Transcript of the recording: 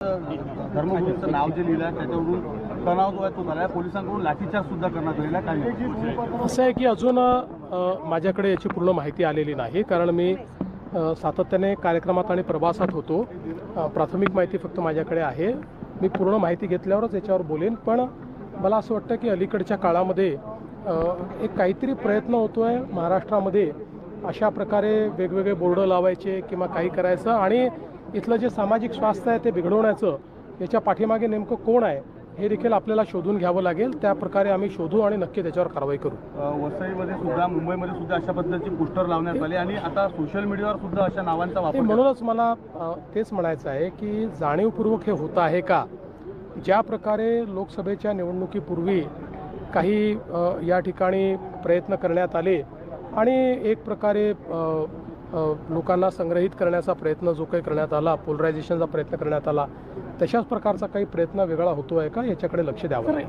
धर्मगुरूचं नाव जे लिहिलं आहे त्याच्यावरून तणाव जो आहे तो झाला आहे पोलिसांकडून लाठीचार्ज सुद्धा करण्यात आलेला आहे. असं आहे की अजून माझ्याकडे याची पूर्ण माहिती आलेली नाही कारण मी सातत्याने कार्यक्रमात आणि प्रवासात होतो. प्राथमिक माहिती फक्त माझ्याकडे आहे. मी पूर्ण माहिती घेतल्यावरच याच्यावर बोलेन पण मला असं वाटतं की अलीकडच्या काळामध्ये एक काहीतरी प्रयत्न होतो आहे महाराष्ट्रामध्ये अशा प्रकारे वेगवेगळे बोर्ड लावायचे किंवा काही करायचं. आणि इथलं जे सामाजिक स्वास्थ्य आहे ते बिघडवण्याचं याच्या पाठीमागे नेमकं कोण आहे हे देखील आपल्याला शोधून घ्यावं लागेल. त्या प्रकारे आम्ही शोधू आणि नक्की त्याच्यावर कारवाई करू. वसईमध्ये सुद्धा मुंबईमध्ये सुद्धा अशा पद्धतीची पोस्टर लावण्यात आली आणि आता सोशल मीडियावर सुद्धा अशा नावांचा वापर म्हणूनच मला तेच म्हणायचं आहे की जाणीवपूर्वक हे होत आहे का? ज्या प्रकारे लोकसभेच्या निवडणुकीपूर्वी काही या ठिकाणी प्रयत्न करण्यात आले आणि एक प्रकारे लोकांना संग्रहित करण्याचा प्रयत्न जो काही करण्यात आला पोलरायझेशनचा प्रयत्न करण्यात आला तशाच प्रकारचा काही प्रयत्न वेगळा होतो आहे का? याच्याकडे लक्ष द्यावं. लागेल